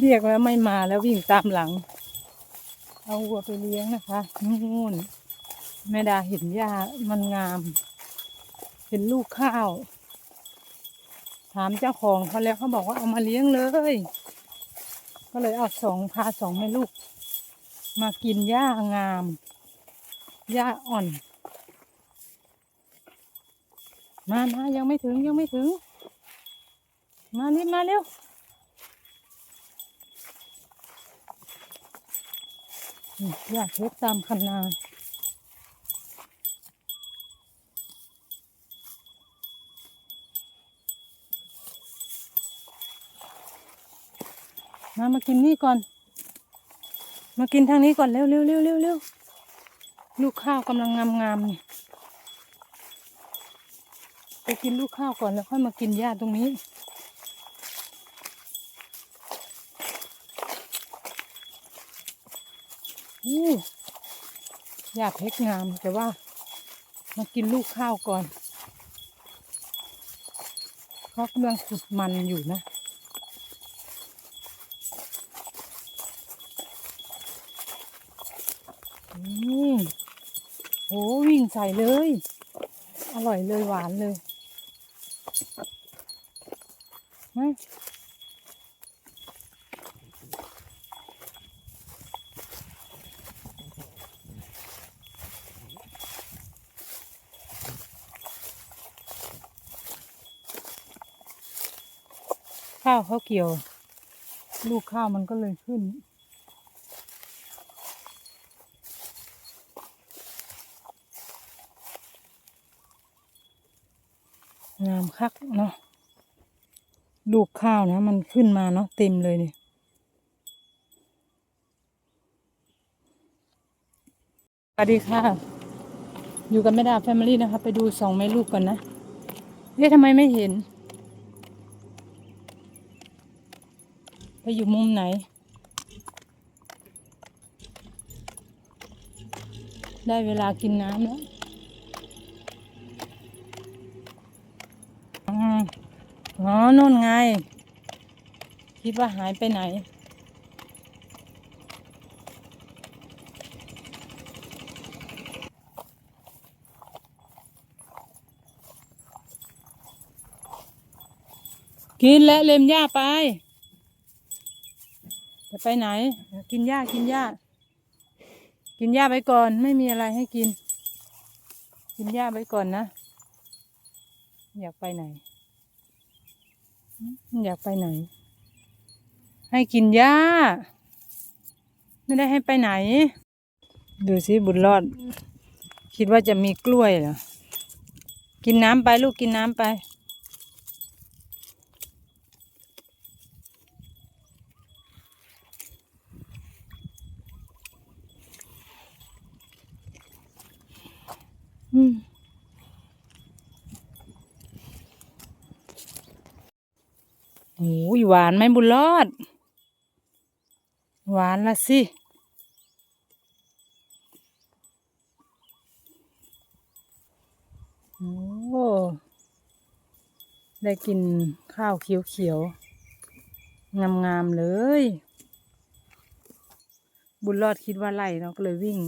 เรียกแล้วไม่มาแล้ววิ่งตามหลัง เอาวัวไปเลี้ยงนะคะนู่นแม่ดาเห็นหญ้ามันงามเป็นลูกข้าว ถามเจ้าของเขาแล้วเขาบอกว่าเอามาเลี้ยงเลย ก็เลยเอาสองพาสองแม่ลูก มากินหญ้างามหญ้าอ่อน มามายังไม่ถึงยังไม่ถึง มารีบมาเร็ว อยากเล็กตามคันนามามากินนี่ก่อน มากินทางนี้ก่อนเร็วเร็วเร็วเร็วเร็วลูกข้าวกำลังงามงามนี่ไปกินลูกข้าวก่อนแล้วค่อยมากินหญ้าตรงนี้ อู้หญ้าเพชรงามแต่ว่า มากินลูกข้าวก่อนเขากำลังขุดมันอยู่นะนี่โหวิ่งใส่เลย อร่อยเลยหวานเลยมา ข้าวเขาเกี่ยว ลูกข้าวมันก็เลยขึ้น งามคักเนาะลูกข้าวนะ มันขึ้นมาเนาะเต็มเลยเนี่ยสวัสดีค่ะ อยู่กับแม่ดาแฟมิลี่นะคะ ไปดูสองแม่ลูกก่อนนะเฮ้ยทำไมไม่เห็น ไปอยู่มุมไหน ได้เวลากินน้ำแล้วอ๋อนู่นไง คิดว่าหายไปไหน กินและเล็มหญ้าไป จะไปไหน กินหญ้ากินหญ้า กินหญ้าไปก่อน ไม่มีอะไรให้กิน กินหญ้าไปก่อนนะ อยากไปไหน อยากไปไหน ให้กินหญ้า ไม่ได้ให้ไปไหน ดูสิบุญรอด คิดว่าจะมีกล้วยเหรอ กินน้ำไปลูกกินน้ำไป โอ้ยหวานไหมบุญรอด หวานละสิ โอ้ได้กินข้าวเขียวๆ งามๆ เลย บุญรอดคิดว่าไล่เนาะก็เลยวิ่ง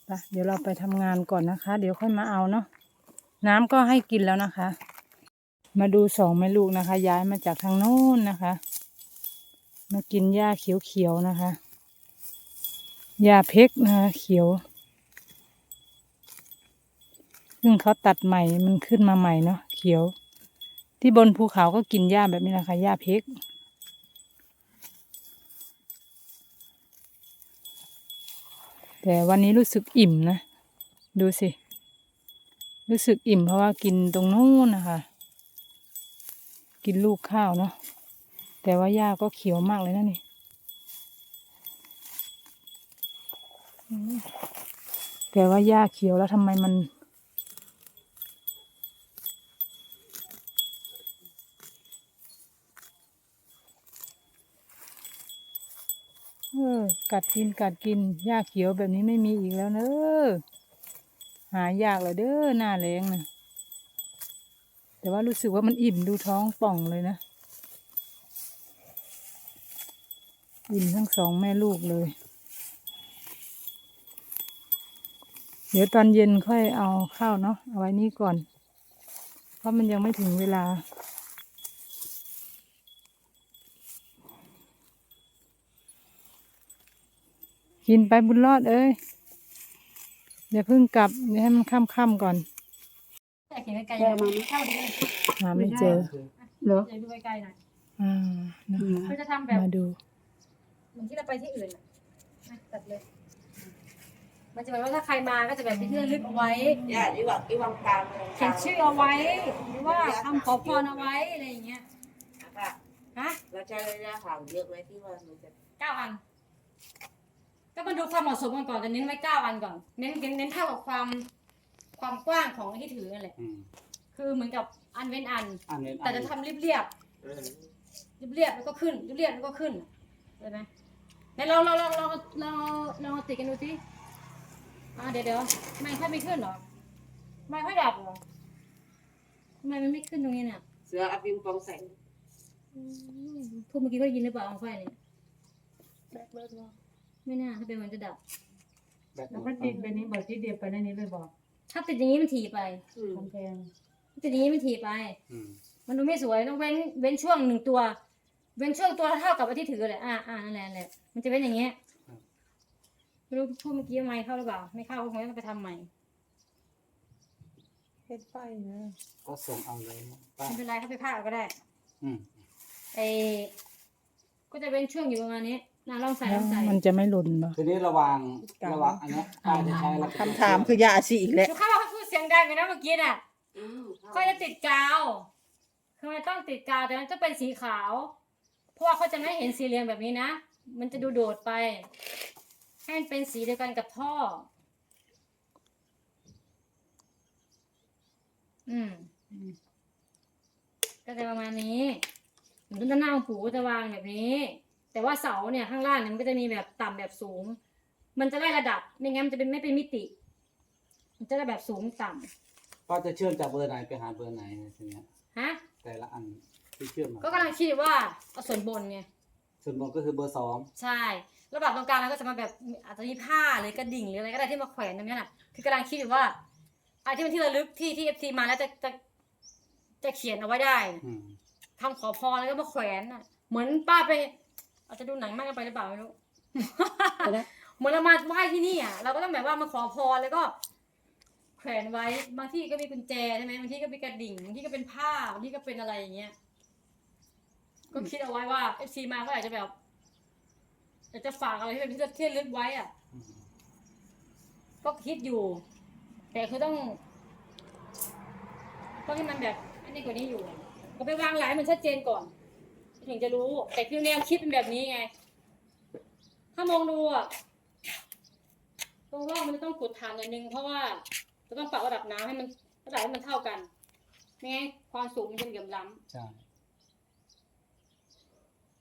ไป เดี๋ยวเราไปทำงานก่อนนะคะ เดี๋ยวค่อยมาเอาเนาะน้ำก็ให้กินแล้วนะคะ มาดูสองแม่ลูกนะคะ ย้ายมาจากทางโน้นนะคะ มากินหญ้าเขียวๆนะคะหญ้าเพกนะคะเขียวซึ่งเขาตัดใหม่มันขึ้นมาใหม่เนาะเขียว ที่บนภูเขาก็กินหญ้าแบบนี้นะคะหญ้าเพก แต่วันนี้รู้สึกอิ่มนะ ดูสิ รู้สึกอิ่มเพราะว่ากินตรงนู้นนะคะ กินลูกข้าวเนาะ แต่ว่าหญ้าก็เขียวมากเลยนะนี่แต่ว่าหญ้าเขียวแล้วทำไมมัน เออ กัดกินกัดกินหญ้าเขียวแบบนี้ไม่มีอีกแล้วเนอะหายากเลยเด้อหน้าแรงนะแต่ว่ารู้สึกว่ามันอิ่มดูท้องป่องเลยนะ อิ่มทั้งสองแม่ลูกเลย เดี๋ยวตอนเย็นค่อยเอาข้าวเนาะเอาไว้นี่ก่อน เพราะมันยังไม่ถึงเวลา กินไปบุญรอดเอ้ยอย่าเพิ่งกลับเดี๋ยวให้มันค่ำๆก่อนอยากเห็นไกลๆมาเข้าดีหาไม่เจอเหรออยากดูไกลๆหน่อยอ่านะคะเขาจะทำแบบมาดูเหมือนที่เราไปที่อื่นน่ะนะตัดเลย มันจะแบบว่าถ้าใครมาก็จะแบบเป็นที่ระลึกเอาไว้อย่าดีกว่าที่วังกลางเขียนชื่อเอาไว้หรือว่าคำขอพรเอาไว้อะไรอย่างเงี้ยค่ะฮะเราใช้ระยะห่างเยอะไหมที่ว่ามันจะเก้าอัน ก็มาดูความเหมาะสมกันก่อนแต่เน้นไว้เก้าอันก่อน เน้นเน้นเน้นเท่ากับความความกว้างของที่ถือนั่นแหละ อืมคือเหมือนกับอันเว้นอัน อันนี้แต่จะทำเรียบเรียบๆเออเรียบๆแล้วก็ขึ้นเรียบๆแล้วก็ขึ้นเห็นไหมไหนลองลองลองลองลองลองติดกันดูสิอ่าเดี๋ยวเดี๋ยวไม่ค่อยไม่ขึ้นเหรอไม่ค่อยดับเหรอทำไมมันไม่ขึ้นตรงนี้เนี่ยเสือเอาปิงปองใส่อืมพูดเมื่อกี้ก็ได้ยินหรือเปล่าเอาไฟเนี่ย ไม่น่าถ้าเป็นมันจะดับ แบบแล้วก็ติดไปนี้บอกที่เดียวไปนั่นนี้เลยบอกถ้าติดอย่างนี้มันถี่ไปอืมกำแพงถ้าติดอย่างนี้มันถี่ไป อืมมันดูไม่สวยต้องเว้นเว้นช่วงหนึ่งตัว เว้นช่วงตัวเท่ากับว่าที่ถือเลยอ่าอ่านั่นแหละนั่นแหละมันจะเป็นอย่างเงี้ยไม่รู้พูดเมื่อกี้ไม่เข้าหรือเปล่า ไม่เข้าก็คงต้องไปทำใหม่เฮ็ดไฟนะก็ส่งเอาเลยป้าไม่เป็นไรเขาไปพากเอาก็ได้อืม ไอ้ก็จะเป็นช่วงอยู่ประมาณนี้ นะลองใส่ลองใส่มันจะไม่หล่นบ่ ทีนี้ระวังระวังอันเนี้ยป้าจะใช้อะไรคำถามคือยาสิอีกแล้วดูเข้าเขาพูดเสียงดังไปนะเมื่อกี้น่ะอืมเขาจะติดกาวทำไมต้องติดกาวแต่มันจะเป็นสีขาว เพราะว่าเขาจะไม่เห็นสีเหลืองแบบนี้นะ มันจะดูโดดไป ให้มันเป็นสีเดียวกันกับท่อ อืม ก็จะประมาณนี้เหมือนต้นหน้าของปู่ก็จะวางแบบนี้ แต่ว่าเสาเนี่ยข้างล่างเนี่ยมันก็จะมีแบบต่ำแบบสูง มันจะได้ระดับไม่งั้นมันจะเป็นไม่เป็นมิติ มันจะได้แบบสูงต่ำป้าจะเชื่อมจากเบอร์ไหนไปหาเบอร์ไหนทีเนี้ยฮะ แต่ละอันที่เชื่อมมาก็กำลังคิดว่าเอาส่วนบนไง ส่วนบนก็คือเบอร์สองใช่ระดับตรงกลางแล้วก็จะมาแบบอาจจะมีผ้าหรือกระดิ่งหรืออะไรก็ได้ที่มาแขวนตรงนี้น่ะ คือกำลังคิดอยู่ว่าอะไรที่เป็นที่ระลึกที่ที่เอฟซีมาแล้วจะจะจะเขียนเอาไว้ได้อืม ทำขอพรแล้วก็มาแขวนน่ะ เหมือนป้าไป อาจจะดูหนังมากเกินไปหรือเปล่าไม่รู้เหมือนเรามาไหว้ที่นี่อะเราก็ต้องแบบว่ามาขอพรแล้วก็แขวนไว้บางที่ก็มีกุญแจใช่ไหมบางที่ก็มีกระดิ่งบางที่ก็เป็นผ้าบางที่ก็เป็นอะไรอย่างเงี้ยก็คิดเอาไว้ว่าเอฟซีมาก็อาจจะแบบอยากจะฝากอะไรที่เป็นที่ที่ระลึกไว้อะอืมก็คิดอยู่ แต่คือต้องต้องให้มันแบบอันนี้กว่านี้อยู่ก็ไปวางหลายมันชัดเจนก่อน ถึงจะรู้ แต่คือแนวคิดเป็นแบบนี้ไง ถ้ามองดูอะตรงร่องมันจะต้องกดฐานหน่อยนึงเพราะว่าจะต้องปรับระดับน้ำให้มันระดับให้มันเท่ากันไม่งั้นความสูงมันจะเหลื่อมล้ำใช่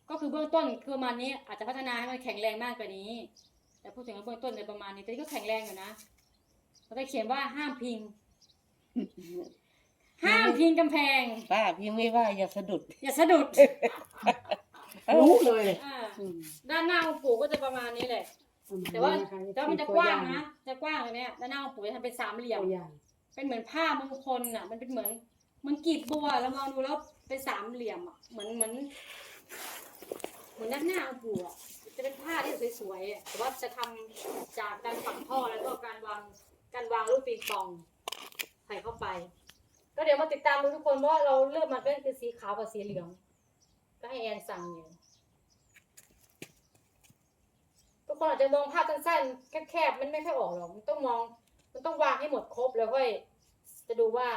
ก็คือเบื้องต้นคือประมาณนี้อาจจะพัฒนาให้มันแข็งแรงมากกว่านี้ แต่พูดถึงว่าเบื้องต้นในประมาณนี้แต่นี่ก็แข็งแรงอยู่นะเราได้เขียนว่าห้ามพิง ห้ามพิงกำแพง ป้าพี่ไม่ว่าอย่าสะดุดอย่าสะดุดรู้เลยอ่าด้านหน้าองค์ปู่ก็จะประมาณนี้แหละ แต่ว่าแต่ว่ามันจะกว้างนะจะกว้างเลยเนี่ยด้านหน้าองค์ปู่จะทำเป็นสามเหลี่ยมเป็นเหมือนผ้ามงคลอะ มันเป็นเหมือนเหมันกรีบบัวแล้วมองดูแล้วเป็นสามเหลี่ยมอะเหมือนเหมือนเหมือนด้านหน้าองค์ปู่อะจะเป็นผ้าที่สวยๆอะแต่ว่าจะทำจากการฝังท่อแล้วก็การวางการวางลูกปิงปองใส่เข้าไป ก็เดี๋ยวมาติดตามดูทุกคนว่าเราเลือกมาเป็นคือสีขาวกับสีเหลือง ก็ให้แอนสั่งอยู่ทุกคนอาจจะมองภาพสั้นๆแคบๆมันไม่ค่อยออกหรอกมันต้องมอง มันต้องวางให้หมดครบแล้วค่อยจะดูว่า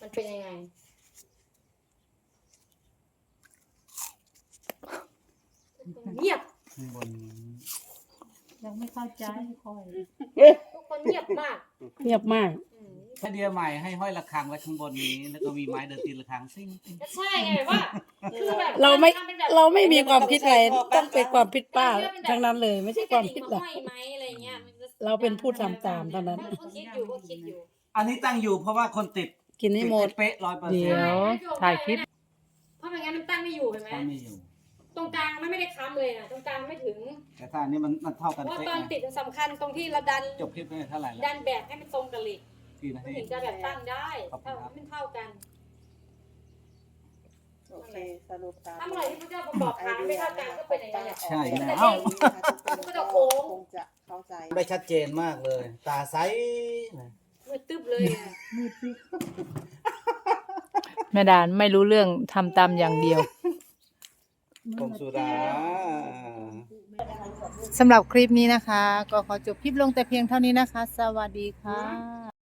มันเป็นยังไงเงียบข้างบนนี้ยังไม่เข้าใจค่อยทุกคนเงียบมาก เงียบมาก อืมไอเดียใหม่ให้ห้อยระฆังไว้ข้างบนนี้ แล้วก็มีไม้เดินตีระฆังซิ่งซิ่งก็ใช่ไงแบบว่าคือแบบเราไม่ทำเป็นแบบเราไม่มีความคิดอะไรต้องเป็นความคิดป้าทั้งนั้นเลย ไม่ใช่ความคิดเราเราห้อยไหมอะไรเงี้ยมันจะเราเป็นผู้ทำตามเท่านั้น ก็คิดอยู่ก็คิดอยู่อันนี้ตั้งอยู่เพราะว่าคนติดกินให้หมดเป๊ะร้อยเปอร์เดี๋เซ็นยต์วถ่ายคลิป เพราะไม่งั้นมันตั้งไม่อยู่เห็นไหมตั้งไม่อยู่ ตรงกลางมันไม่ได้ค้ำเลยนะตรงกลางไม่ถึงแต่ถ้าอันนี้มันมันเท่าเพกันราะว่าเป๊ะตอนไงติดมันสำคัญตรงที่เราดันจบคลิปไปเท่าไหร่แล้วดันแบบให้มันตรงกับเหล็ก กี่นามันทีถึงจะแบบตั้งได้ขอบคุณถ้าครับ มันเท่ากัน โอเคสรุปตามถ้าเมื่อไหร่ที่พระเจ้าประกอบทางไม่เท่ากันก็เป็นอย่างนั้นแหละ ใช่แต่แล้วเด็กมันก็จะโค้ง คงจะเข้าใจ ได้ชัดเจนมากเลย ตาใสนะมืดตึ๊บเลยอะแม่ดานไม่รู้เรื่องทำตามอย่างเดียว ผมสุดา สำหรับคลิปนี้นะคะ ก็ขอจบคลิปลงแต่เพียงเท่านี้นะคะ สวัสดีค่ะ